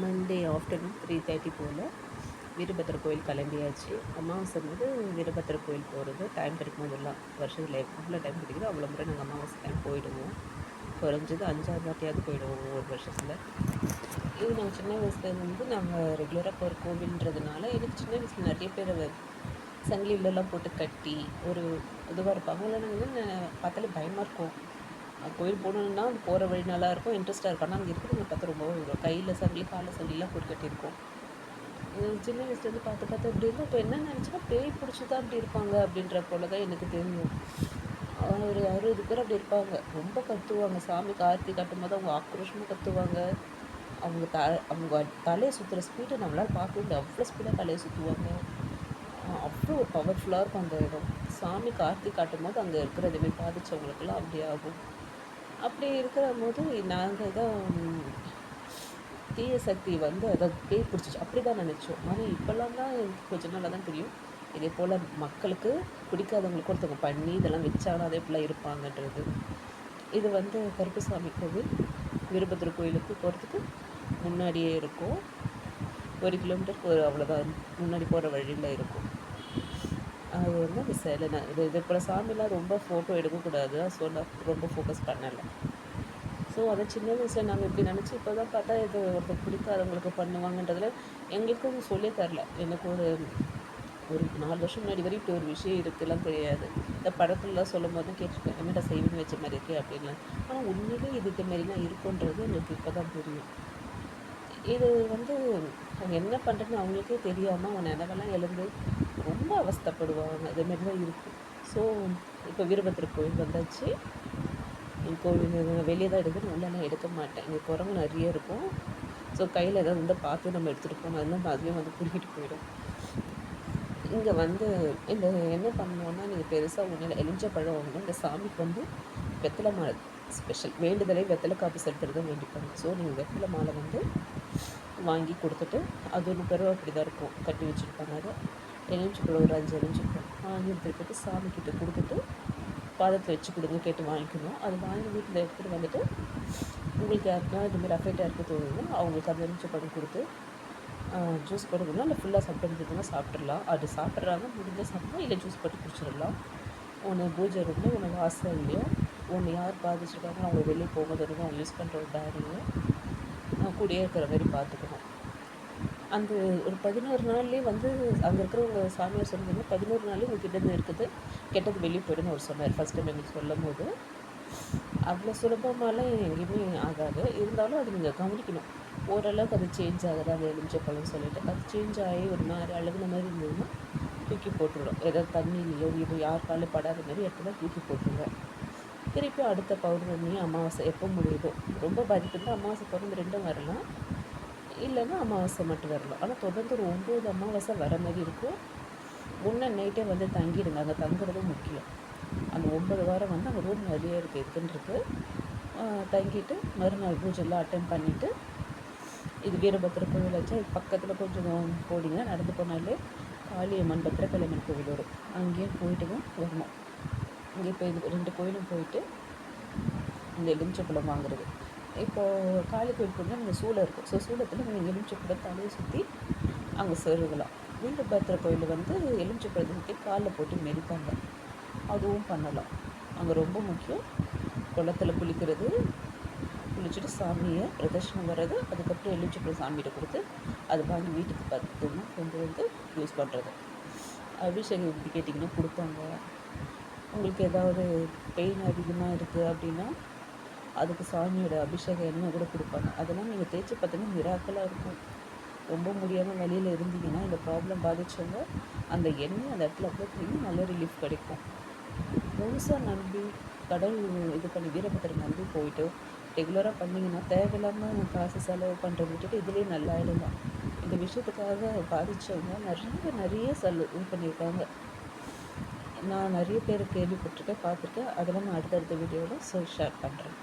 Monday afternoon three thirty போல் வீரபத்ர கோயில் கிளம்பியாச்சு. அமாவாசை வந்து வீரபத்ர கோயில் போகிறது டைம் கிடைக்கும் போதெல்லாம் வருஷத்தில் எவ்வளோ டைம் கிடைக்குதோ அவ்வளோ முறை நாங்கள் அமாவாசை டைம் போயிடுவோம். குறைஞ்சது அஞ்சாறு வாட்டியாவது போயிடுவோம் ஒவ்வொரு வருஷத்தில். இது நாங்கள் சின்ன வயசுலேருந்து நாங்கள் ரெகுலராக போகிற கோவில்ன்றதுனால எனக்கு சின்ன வயசில் நிறைய பேர் சங்கிலிலெல்லாம் போட்டு கட்டி ஒரு இதுவாக இருப்பாங்க. அதெல்லாம் வந்து பார்த்தாலே பயமாக இருக்கும். கோயில் போகணுன்னா போகிற வழி நல்லாயிருக்கும் இன்ட்ரெஸ்ட்டாக இருக்கும் ஆனால் அங்கே இருக்கிறவங்க பார்த்து ரொம்பவே வரும் கையில் சங்கிலி காலில் சங்கிலாம் போட்டு கட்டியிருக்கோம். சின்ன வயசுலேருந்து பார்த்து பார்த்து அப்படி இருந்தால் இப்போ என்ன நினச்சின்னா பேய் பிடிச்சி தான் அப்படி இருப்பாங்க அப்படின்ற போல தான் எனக்கு தெரியும். ஒரு அறுபது பேர் அப்படி இருப்பாங்க. ரொம்ப கத்துவாங்க. சாமி கார்த்தி கட்டும் போது அவங்க ஆக்ரோஷமாக கத்துவாங்க. அவங்க த அவங்க தலையை சுற்றுற ஸ்பீடை நம்மளால் பார்க்க முடியாது. அவ்வளோ ஸ்பீடாக தலையை சுற்றுவாங்க அவ்வளோ ஒரு பவர்ஃபுல்லாக இருக்கும் அந்த இடம். சாமி கார்த்தி காட்டும் போது அங்கே இருக்கிற இதுமாரி பாதித்தவங்களுக்கெல்லாம் அப்படி ஆகும். அப்படி இருக்கிற போது நாங்கள் தான் தீய சக்தி வந்து அதை பேய் பிடிச்சிச்சு. அப்படி தான் நினச்சோம். ஆனால் இப்போல்லாம் தான் கொஞ்ச நாளாக தான் தெரியும். இதே போல் மக்களுக்கு பிடிக்காதவங்களுக்கு ஒருத்தவங்க பண்ணி இதெல்லாம் வச்சாலும் அதே போல் இருப்பாங்கன்றது. இது வந்து கருப்புசாமி கோவில் வீரபத்ர கோயிலுக்கு போகிறதுக்கு முன்னாடியே இருக்கும். ஒரு கிலோமீட்டருக்கு ஒரு அவ்வளோதான் முன்னாடி போகிற வழியில் இருக்கும். அது வந்து அந்த சிலை இது இது போல் சாமிலாம் ரொம்ப ஃபோட்டோ எடுக்கக்கூடாது ஸோ நான் ரொம்ப ஃபோக்கஸ் பண்ணலை. ஸோ அதை சின்ன வயசில் நாங்கள் இப்படி நினச்சி இப்போ தான் பார்த்தா இது ஒருத்தர் பிடிக்காதவங்களுக்கு பண்ணுவாங்கன்றதில் எங்களுக்கும் சொல்லி தரல. எனக்கு ஒரு ஒரு நாலு வருஷம் முன்னாடி வரைக்கும் இப்படி ஒரு விஷயம் இருக்குலாம் தெரியாது. இந்த படத்துலலாம் சொல்லும் போது கேட்டிருக்கேன் என்னடா செய்வன் வச்ச மாதிரி இருக்கே அப்படின்லாம். ஆனால் உண்மையிலே இது இது இருக்குன்றது எனக்கு இப்போ தான் தெரியும் இது வந்து அவங்க என்ன பண்ணுறதுன்னு அவங்களுக்கே தெரியாமல் அவங்க நினைவெல்லாம் எழுந்து ரொம்ப அவஸ்தப்படுவாங்க அதேமாரி தான் இருக்கும் ஸோ இப்போ வீரபத்திர கோயில் வந்தாச்சு. கோவில் வெளியே தான் எடுக்கணும். உள்ளெல்லாம் எடுக்க மாட்டேன். இங்கே குரங்கு நிறைய இருக்கும். ஸோ கையில் ஏதாவது வந்து பார்த்து நம்ம எடுத்துகிட்டு போனோம் அதனால அதுவே வந்து பிடிக்கிட்டு போயிடும். இங்கே வந்து இந்த என்ன பண்ணோன்னா நீங்கள் பெருசாக ஒன்றில் எலிஞ்ச பழம் வாங்கணும். இந்த சாமிக்கு வந்து வெத்தலை மாலை ஸ்பெஷல் வேண்டுதலை வெத்தலை காப்பி செலுத்துறதும் வேண்டிப்பாங்க. ஸோ நீங்கள் வெத்தலை மாலை வந்து வாங்கி கொடுத்துட்டு அது ஒன்று பிறகு அப்படி தான் இருக்கும். கட்டி வச்சுருப்பாங்க. அதை எலுமிச்சப்பழம் ஒரு அஞ்சு எலுமிச்சப்பழம் வாங்கி எடுத்துகிட்டு சாமிக்கிட்ட கொடுத்துட்டு பாதத்தில் வச்சு கொடுங்க கேட்டு வாங்கிக்கணும். அது வாங்கி வீட்டில் எடுத்துகிட்டு வந்துட்டு உங்களுக்கு யாருக்குனா இதுமாரி அஃபெக்டாக இருக்க தோணுதுன்னா அவங்களுக்கு அந்த எலுமிச்சப்பழம் கொடுத்து ஜூஸ் போட்டு இல்லை ஃபுல்லாக சாப்பிட்டு சாப்பிட்றலாம் அது சாப்பிட்றாங்க முடிஞ்ச சாப்பிட்லாம் இல்லை ஜூஸ் போட்டு குடிச்சிடலாம். ஒன்று பூஜை ரூமில் ஒன்று வாசல்லையும் ஒன்று யார் பாதிச்சிருக்காங்களோ அவங்க வெளியே போகும்போது அவங்க யூஸ் பண்ணுற ஒரு பேரில் கூடயே இருக்கிற மாதிரி பார்த்துக்கணும் அந்த ஒரு பதினோரு நாள்லேயே வந்து அங்கே இருக்கிறவங்க சாமியார் சொன்னது பதினோரு நாள்லேயே உங்கள் கிட்டேருந்து இருக்குது. கெட்டது வெளியே போயிடுன்னு ஒரு சொன்னார். ஃபஸ்ட் டைம் எனக்கு சொல்லும் போது அவ்வளோ சுலபமாலாம் எங்கேயுமே ஆகாது. இருந்தாலும் அது நீங்கள் கவனிக்கணும். ஓரளவுக்கு அது சேஞ்ச் ஆகுது? அந்த எலுமிச்சப்பழம் சொல்லிட்டு அது சேஞ்ச் ஆகி ஒரு மாதிரி அழுகுன மாதிரி இருந்ததுன்னா தூக்கி போட்டுவிடும் ஏதாவது தண்ணியிலையோ இது யார் காலையும் படாத மாதிரி இடத்துல தூக்கி போட்டுருங்க. திருப்பி அடுத்த பௌர்ணமி அமாவாசை எப்போ முடியுதோ. ரொம்ப பாதிப்பு அமாவாசை பௌர்ணமி ரெண்டும் வரலாம். இல்லைன்னா அமாவாசை மட்டும் வரலாம் ஆனால் தொடர்ந்து ஒரு ஒம்பது அமாவாசை வர மாதிரி இருக்கும். ஒன்று நைட்டே வந்து தங்கிடுங்க. அங்கே தங்குறதும் முக்கியம். அந்த ஒன்பது வாரம் வந்து அங்கே ரூம் நிறைய இருக்குது இருக்குன்றது தங்கிட்டு மறுநாள் பூஜைலாம் அட்டன் பண்ணிவிட்டு இது வீரபத்திர கோவில் வச்சு பக்கத்தில் கொஞ்சம் போடிங்க நடந்து போனாலே காளியம்மன் பத்திரகாளியம்மன் கோவில் வரும். அங்கேயும் போயிட்டு தான் வரணும். இங்கே இப்போ இது ரெண்டு கோயிலும் போயிட்டு இந்த எலுமிச்சப்பழம் வாங்குறது. இப்போது காளி கோயில் போனால் நீங்கள் சூளை இருக்கும். ஸோ சூளத்தில் நீங்கள் எலுமிச்சப்பழம் தலையை சுற்றி அங்கே சொருகலாம். வீரபத்திர கோயில் வந்து எலுமிச்சப்பழத்தை சுற்றி காலில் போட்டு மெரிப்பாங்க. அதுவும் பண்ணலாம். அங்கே ரொம்ப முக்கியம். குளத்தில் குளிக்கிறது குளிச்சுட்டு சாமியை பிரதர்ஷனம் வர்றது அதுக்கப்புறம் எலுமிச்சப்பழம் சாமிகிட்ட கொடுத்து அதை வாங்கி வீட்டுக்கு பத்திரமா கொண்டு வந்து யூஸ் பண்ணுறது அபிஷேகம் எப்படி கேட்டிங்கன்னா கொடுப்பாங்க. உங்களுக்கு ஏதாவது பெயின் அதிகமாக இருக்குது அப்படின்னா அதுக்கு சாமியோட அபிஷேகம் எண்ணெய் கூட கொடுப்பாங்க. அதெல்லாம் நீங்கள் தேய்ச்சி பார்த்தீங்கன்னா மிராக்கலாக இருக்கும். ரொம்ப முடியாமல் வழியில் இருந்தீங்கன்னா இந்த ப்ராப்ளம் பாதித்தவங்க அந்த எண்ணெய் அந்த இடத்துல அப்ளை பண்ணி நல்ல ரிலீஃப் கிடைக்கும். முழுசாக நம்பி கடல் இது பண்ணி வீரபத்திரம் நம்பி போயிட்டு ரெகுலராக பண்ணிங்கன்னா தேவையில்லாமல் காசு செலவு பண்ணுற விட்டுட்டு இதுலேயே நல்லா ஆயிடலாம் இந்த விஷயத்துக்காக பாதித்தவங்க நிறைய நிறைய செலவு இது பண்ணியிருக்காங்க. நான் நிறைய பேர் கேள்விப்பட்டிருக்கேன் பார்த்துருக்கேன். அதெல்லாம் நான் அடுத்தடுத்த வீடியோவில் ஷேர் பண்ணுறேன்